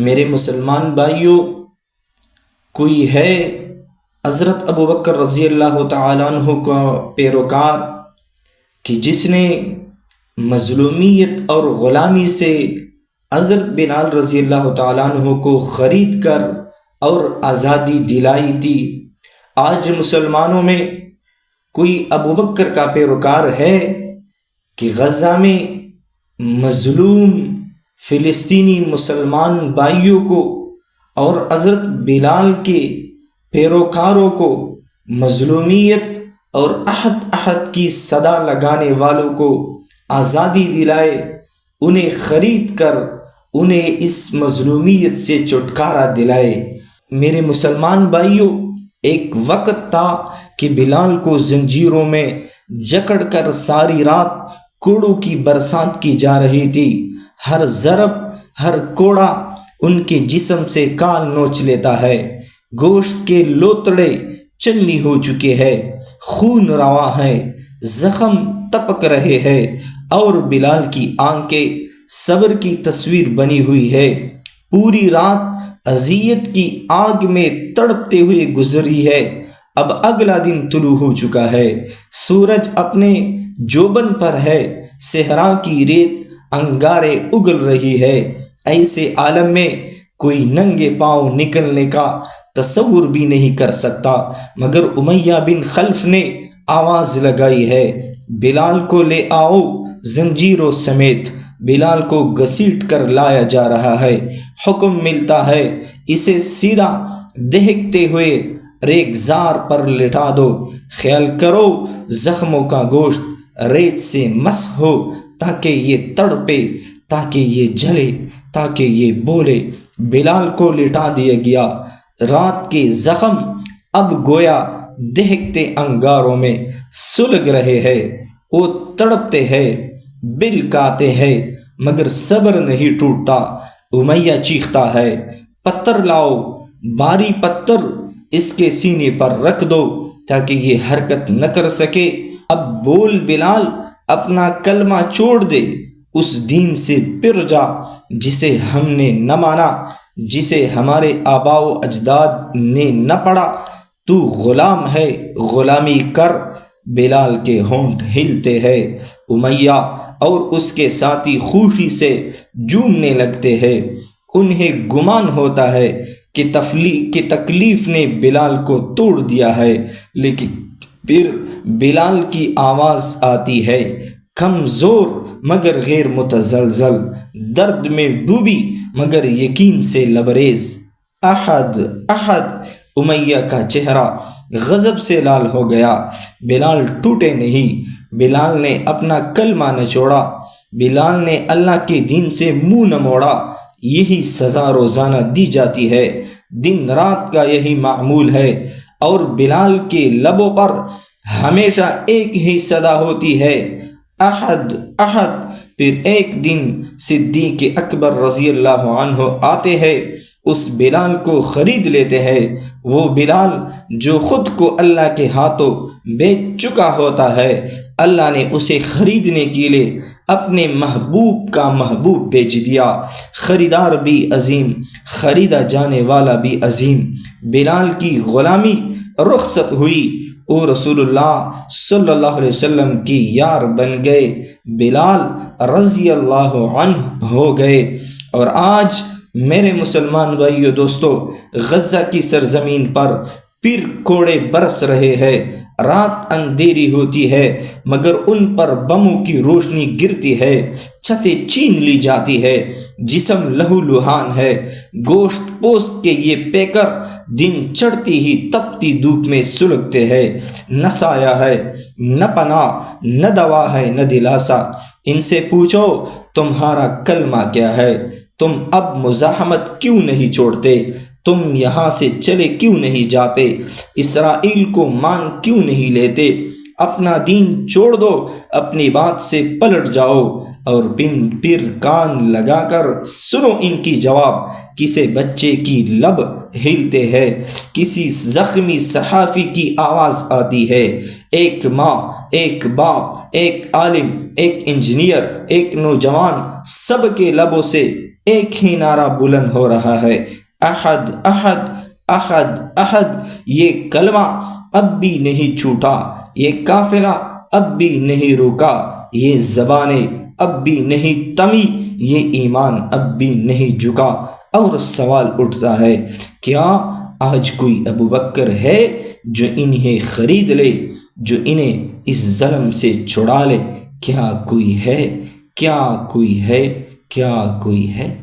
मेरे मुसलमान भाइयों, कोई है? हज़रत अबू बकर रज़ी अल्लाह तु का पैरोकार कि जिसने मज़लूमियत और ग़ुलामी से हज़रत बिलाल रज़ी अल्लाह तु को ख़रीद कर और आज़ादी दिलाई थी। आज मुसलमानों में कोई अबू बकर का पैरोकार है कि गज़ा में मज़लूम फ़िलिस्तीनी मुसलमान भाइयों को और हज़रत बिलाल के पैरोकारों को मज़लूमियत और अहद अहद की सदा लगाने वालों को आज़ादी दिलाए, उन्हें ख़रीद कर उन्हें इस मज़लूमियत से छुटकारा दिलाए। मेरे मुसलमान भाइयों, एक वक्त था कि बिलाल को जंजीरों में जकड़ कर सारी रात कोड़ों की बरसात की जा रही थी। हर ज़रब, हर कोड़ा उनके जिसम से काल नोच लेता है। गोश्त के लोतड़े चलनी हो चुके हैं। खून रवा है। जख्म तपक रहे हैं। और बिलाल की आँखें सब्र की तस्वीर बनी हुई है। पूरी रात अजियत की आग में तड़पते हुए गुजरी है। अब अगला दिन तुलू हो चुका है। सूरज अपने जोबन पर है। सेहरा की रेत अंगारे उगल रही है। ऐसे आलम में कोई नंगे पाँव निकलने का तस्वुर भी नहीं कर सकता। मगर उमैया बिन खल्फ ने आवाज़ लगाई है, बिलाल को ले आओ जंजीरों समेत। बिलाल को घसीट कर लाया जा रहा है, हुक्म मिलता है, इसे सीधा देखते हुए रेगजार पर लिटा दो। ख्याल करो, जख्मों का गोश्त रेत से मस हो ताकि ये तड़पे, ताकि ये जले, ताकि ये बोले। बिलाल को लिटा दिया गया। रात के जख्म अब गोया देखते अंगारों में सुलग रहे हैं। वो तड़पते हैं, बिल काते हैं, मगर सब्र नहीं टूटता। उमैया चीखता है, पत्थर लाओ, बारी पत्थर इसके सीने पर रख दो, ताकि ये हरकत न कर सके। अब बोल बिलाल अपना कलमा छोड़ दे, उस दीन से पिर जा, जिसे हमने न माना, जिसे हमारे आबाओ अजदाद ने न पढ़ा। तू गुलाम है, गुलामी कर, बिलाल के होंठ हिलते हैं, उमैया और उसके साथी खुशी से जूमने लगते हैं। उन्हें गुमान होता है कि तफली, कि तकलीफ़ ने बिलाल को तोड़ दिया है, लेकिन फिर बिलाल की आवाज़ आती है, कमज़ोर मगर गैर मुतजलजल, दर्द में डूबी मगर यकीन से लबरेज। अहद अहद, उमैया का चेहरा गज़ब से लाल हो गया। बिलाल टूटे नहीं। बिलाल ने अपना कलमा न छोड़ा। बिलाल ने अल्लाह के दिन से मुँह न मोड़ा। यही सज़ा रोज़ाना दी जाती है। दिन रात का यही मामूल है। और बिलाल के लबों पर हमेशा एक ही सदा होती है। अहद अहद, फिर एक दिन सिद्दीक अकबर रज़ी अल्लाह आते हैं, उस बिलाल को ख़रीद लेते हैं। वो बिलाल जो ख़ुद को अल्लाह के हाथों बेच चुका होता है, अल्लाह ने उसे ख़रीदने के लिए अपने महबूब का महबूब बेच दिया। ख़रीदार भी अजीम, ख़रीदा जाने वाला भी अजीम। बिलाल की ग़ुलामी रुखसत हुई। ओ रसूलुल्लाह सल्लल्लाहु अलैहि वसल्लम की यार बन गए। बिलाल रज़ी अल्लाह हो गए। और आज मेरे मुसलमान भाइयों दोस्तों गज़ा की सरजमीन पर फिर कोड़े बरस रहे हैं। रात अंधेरी होती है, मगर उन पर बमों की रोशनी गिरती है। छतें छीन ली जाती है। जिसम लहू लुहान है। गोश्त पोस्त के ये पेकर दिन चढ़ती ही तपती धूप में सुलगते हैं। न साया है, न पना, न दवा है, न दिलासा। इनसे पूछो, तुम्हारा कलमा क्या है? तुम अब मुजाहमत क्यों नहीं छोड़ते? तुम यहाँ से चले क्यों नहीं जाते? इसराइल को मान क्यों नहीं लेते? अपना दीन छोड़ दो, अपनी बात से पलट जाओ और बिन पिर कान लगाकर सुनो इनकी जवाब। किसे बच्चे की लब हिलते हैं, किसी जख्मी सहाफ़ी की आवाज़ आती है। एक माँ, एक बाप, एक आलिम, एक इंजीनियर, एक नौजवान, सबके लबों से एक ही नारा बुलंद हो रहा है। अहद अहद अहद अहद, ये कलमा अब भी नहीं छूटा, ये काफिला अब भी नहीं रुका, ये जबाने अब भी नहीं तमी, ये ईमान अब भी नहीं झुका। और सवाल उठता है, क्या आज कोई अबू बकर है जो इन्हें खरीद ले, जो इन्हें इस जलम से छुड़ा ले? क्या कोई है? क्या कोई है? क्या कोई है?